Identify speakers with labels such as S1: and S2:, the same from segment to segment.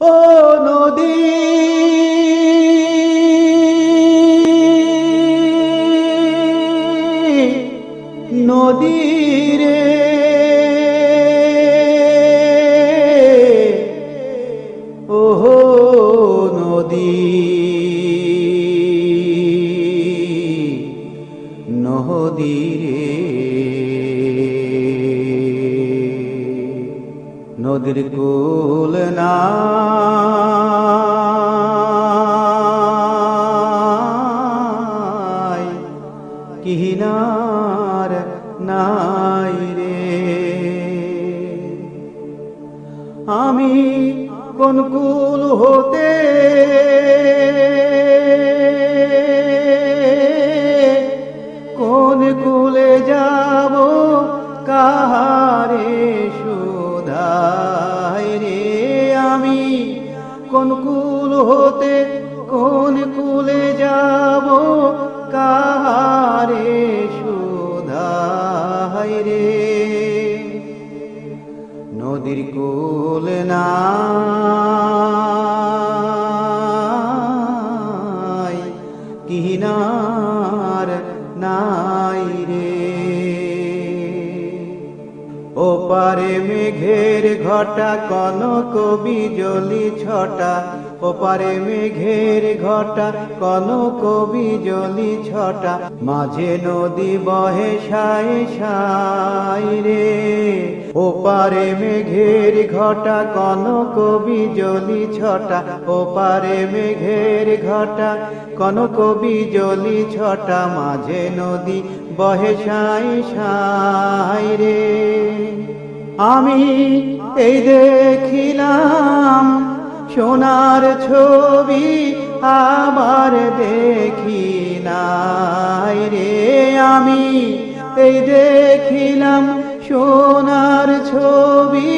S1: ও নদী। নদী রে ওহো নদী। নদী রে নদীর কুল না। কিনার নাই রে? আমি কোন কুল হতে কোন কুল হতে কোন কুলে যাব? কাহারে সুধাই রে? নদীর কুল নাই ও পারে মেঘের ঘটা, কনক বিজলি ছটা। ও পারে মেঘের ঘটা, কনক বিজলি ছটা। মাঝে নদী বহে সাই সাই রে। ওপারে পারে মেঘের ঘটা, কনক বিজলি ছটা। ও পারে মেঘের ঘটা কনক বিজলি ছটা মাঝে নদী বহে সাই সাই রে। আমি এই দেখিলাম সোনার ছবি আবার দেখি নাই রে। আমি এই দেখিলাম সোনার ছবি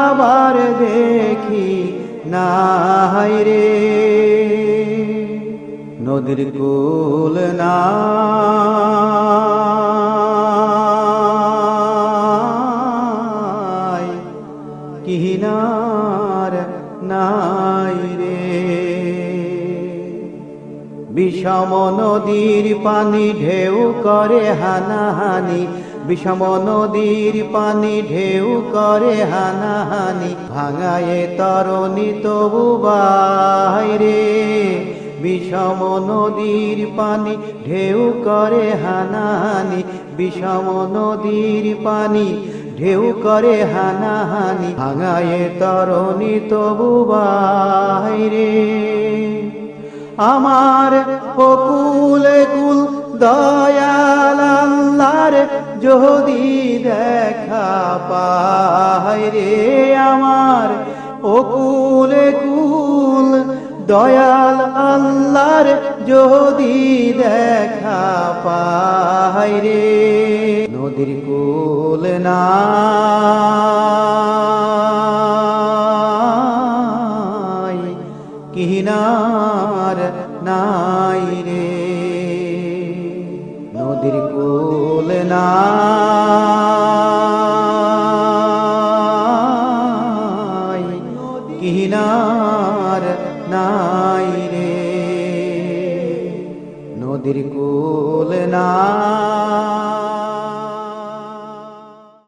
S1: আবার দেখি নাই রে। নদীর কুল না। কিনার নাই রে। বিষম নদীর পানি ঢেউ করে হানাহানি। বিষম নদীর পানি ঢেউ করে হানাহানি। ভাঙায়ে তরণী তবু বাইরে বিষম নদীর পানি, ঢেউ করে হানাহানি। বিষম নদীর পানি, ঢেউ করে হানাহানি। ভাঙায়ে তরণী তবু বাইরে আমার বকুলে কুল দয়াল আল্লাহর যদি দেখা পায় রে। আমার অকুলে কুল দয়াল আল্লাহর যদি দেখা পায় রে, নদীর কুল না। কিনার নাই রে, নদীর কুল নাই নদীর কুল না